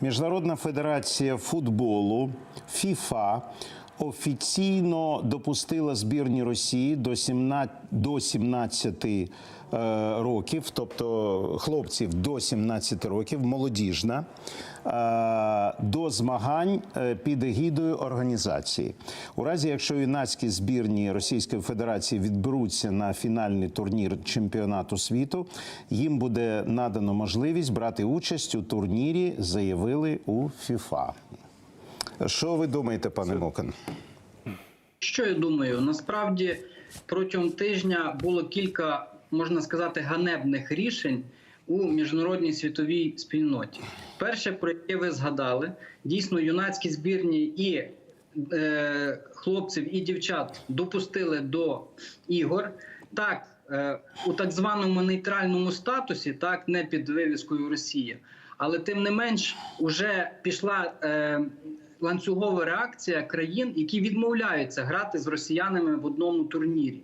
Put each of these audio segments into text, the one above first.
Міжнародна федерація футболу ФІФА офіційно допустила збірні Росії до 17, до 17 е, років, тобто хлопців до 17 років, молодіжна, е, до змагань е, під егідою організації. У разі, якщо юнацькі збірні Російської Федерації відберуться на фінальний турнір чемпіонату світу, їм буде надано можливість брати участь у турнірі, заявили у ФІФА. Що ви думаєте, пане Мокан? Що я думаю? Насправді протягом тижня було кілька, можна сказати, ганебних рішень у міжнародній світовій спільноті. Перше, про яке ви згадали, дійсно юнацькі збірні і е, хлопців і дівчат допустили до ігор. Так, е, у так званому нейтральному статусі, так не під вивіскою Росія, але тим не менш, уже пішла. Е, ланцюгова реакція країн, які відмовляються грати з росіянами в одному турнірі,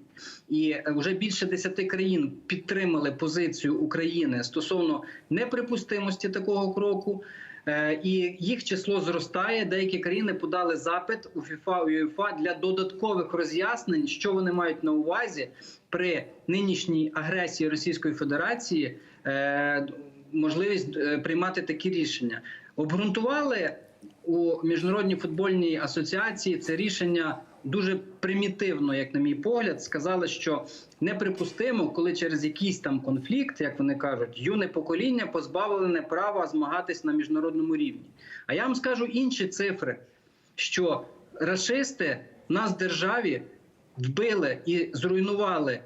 і е, вже більше десяти країн підтримали позицію України стосовно неприпустимості такого кроку. Е, І їх число зростає. Деякі країни подали запит у ФІФА у ЮЄФА для додаткових роз'яснень, що вони мають на увазі при нинішній агресії Російської Федерації. е, Можливість приймати такі рішення обґрунтували у міжнародній футбольній асоціації це рішення дуже примітивно, як на мій погляд, сказали, що неприпустимо, коли через якийсь там конфлікт, як вони кажуть, юне покоління позбавлене права змагатись на міжнародному рівні. А я вам скажу інші цифри, що расисти нас державі вбили і зруйнували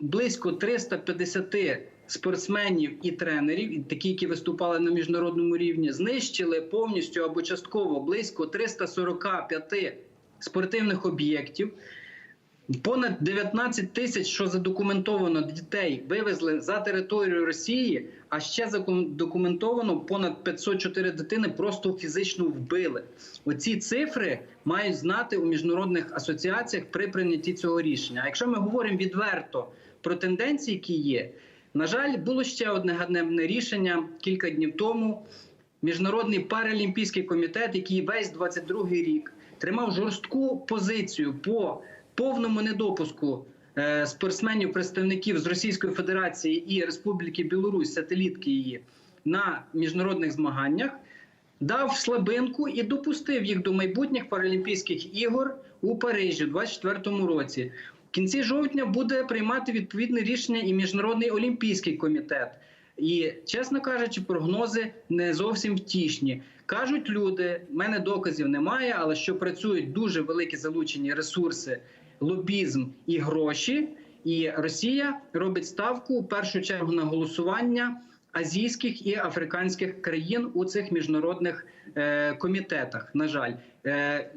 близько 350 спортсменів і тренерів, такі, які виступали на міжнародному рівні, знищили повністю або частково близько 345 спортивних об'єктів. Понад 19 тисяч, що задокументовано дітей, вивезли за територію Росії, а ще задокументовано понад 504 дитини просто фізично вбили. Оці цифри мають знати у міжнародних асоціаціях при прийнятті цього рішення. А якщо ми говоримо відверто про тенденції, які є, на жаль, було ще одне ганебне рішення кілька днів тому. Міжнародний паралімпійський комітет, який весь 22-й рік тримав жорстку позицію по повному недопуску е, спортсменів, представників з Російської Федерації і Республіки Білорусь, сателітки її на міжнародних змаганнях, дав слабинку і допустив їх до майбутніх паралімпійських ігор у Парижі у 2024 році. Кінці жовтня буде приймати відповідне рішення і міжнародний олімпійський комітет. І, чесно кажучи, прогнози не зовсім втішні. Кажуть люди, в мене доказів немає, але що працюють дуже великі залучені ресурси, лобізм і гроші. І Росія робить ставку в першу чергу на голосування азійських і африканських країн у цих міжнародних е, комітетах. На жаль, е,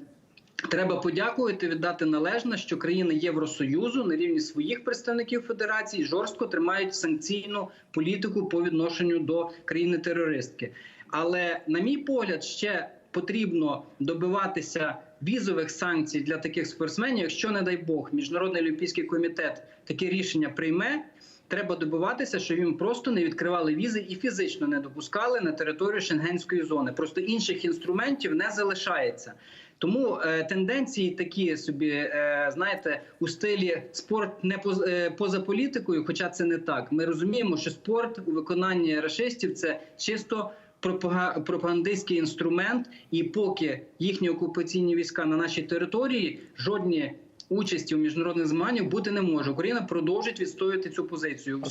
Треба подякувати, віддати належне, що країни Євросоюзу на рівні своїх представників федерації жорстко тримають санкційну політику по відношенню до країни-терористки. Але, на мій погляд, ще потрібно добиватися візових санкцій для таких спортсменів. Якщо, не дай Бог, міжнародний олімпійський комітет таке рішення прийме. Треба добиватися, щоб їм просто не відкривали візи і фізично не допускали на територію шенгенської зони. Просто інших інструментів не залишається. Тому е, тенденції такі собі, е, знаєте, у стилі спорт не поза, е, поза політикою, хоча це не так. Ми розуміємо, що спорт у виконанні рашистів це чисто пропага- пропагандистський інструмент, і поки їхні окупаційні війська на нашій території жодні участі у міжнародних змаганнях бути не може. Україна продовжить відстоювати цю позицію.